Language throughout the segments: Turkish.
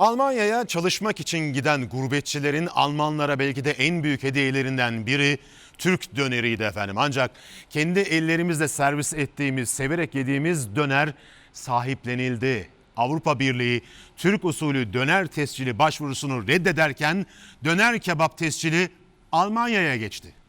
Almanya'ya çalışmak için giden gurbetçilerin Almanlara belki de en büyük hediyelerinden biri Türk döneriydi efendim. Ancak kendi ellerimizle servis ettiğimiz, severek yediğimiz döner sahiplenildi. Avrupa Birliği Türk usulü döner tescili başvurusunu reddederken döner kebap tescili Almanya'ya geçti.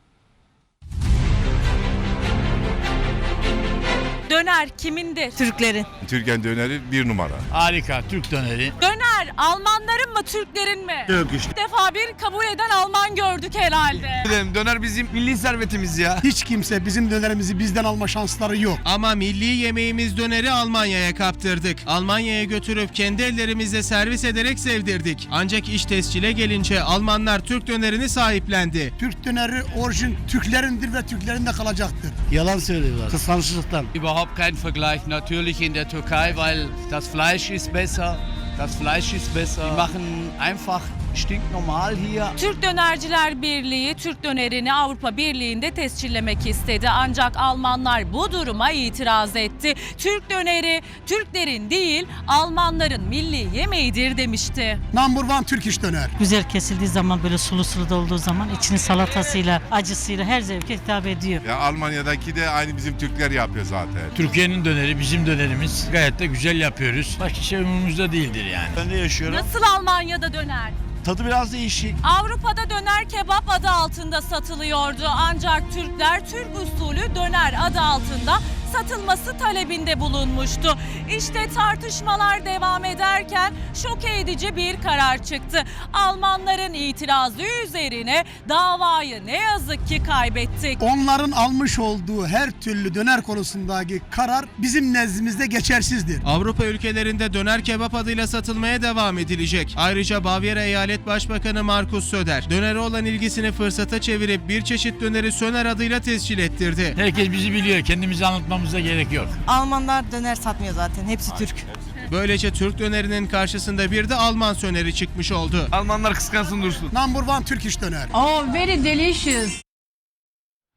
Döner kimindir? Türklerin. Türkan döneri bir numara. Harika Türk döneri. Döner Almanların mı Türklerin mi? Yok işte. İlk defa bir kabul eden Alman gördük herhalde. Döner bizim milli servetimiz ya. Hiç kimse bizim dönerimizi bizden alma şansları yok. Ama milli yemeğimiz döneri Almanya'ya kaptırdık. Almanya'ya götürüp kendi ellerimizle servis ederek sevdirdik. Ancak iş tescile gelince Almanlar Türk dönerini sahiplendi. Türk döneri orijin Türklerindir ve Türklerinde kalacaktır. Yalan söylüyorlar. Kıskançlıktan. Überhaupt kein Vergleich natürlich in der Türkei, weil das Fleisch ist besser. Das Fleisch ist besser. Die machen einfach stinknormal hier. Türk Dönerciler Birliği Türk dönerini Avrupa Birliği'nde tescillemek istedi. Ancak Almanlar bu duruma itiraz etti. Türk döneri Türklerin değil Almanların milli yemeğidir demişti. Number one Türk iş döner. Güzel kesildiği zaman böyle sulu sulu da olduğu zaman içini salatasıyla, acısıyla her zevke hitap ediyor. Ya Almanya'daki de aynı bizim Türkler yapıyor zaten. Türkiye'nin döneri bizim dönerimiz. Gayet de güzel yapıyoruz. Başka şey umurumuzda değildir yani. Ben de yaşıyorum. Nasıl Almanya'da döner? Tadı biraz değişik. Avrupa'da döner kebap adı altında satılıyordu. Ancak Türkler Türk usulü döner adı altında satılması talebinde bulunmuştu. İşte tartışmalar devam ederken şok edici bir karar çıktı. Almanların itirazı üzerine davayı ne yazık ki kaybettik. Onların almış olduğu her türlü döner konusundaki karar bizim nezdimizde geçersizdir. Avrupa ülkelerinde döner kebap adıyla satılmaya devam edilecek. Ayrıca Bavyera Eyalet Başbakanı Markus Söder, dönere olan ilgisini fırsata çevirip bir çeşit döneri Söner adıyla tescil ettirdi. Herkes bizi biliyor. Kendimizi anlatmamıza gerek yok. Almanlar döner satmıyor zaten. Hepsi Türk. Böylece Türk dönerinin karşısında bir de Alman söneri çıkmış oldu. Almanlar kıskansın dursun. Number one Türk iş döner. Oh, very delicious.